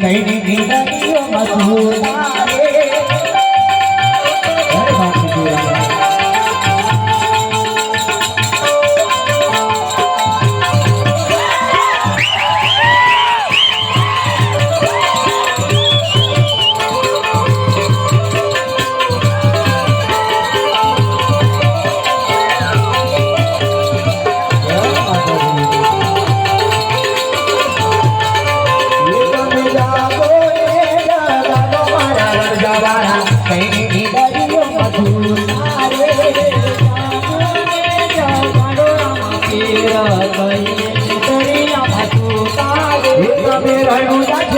કઈ ની મધુરા. વાળા કઈ ડરિયો મધુર મારે કઈ ડરિયા મધુર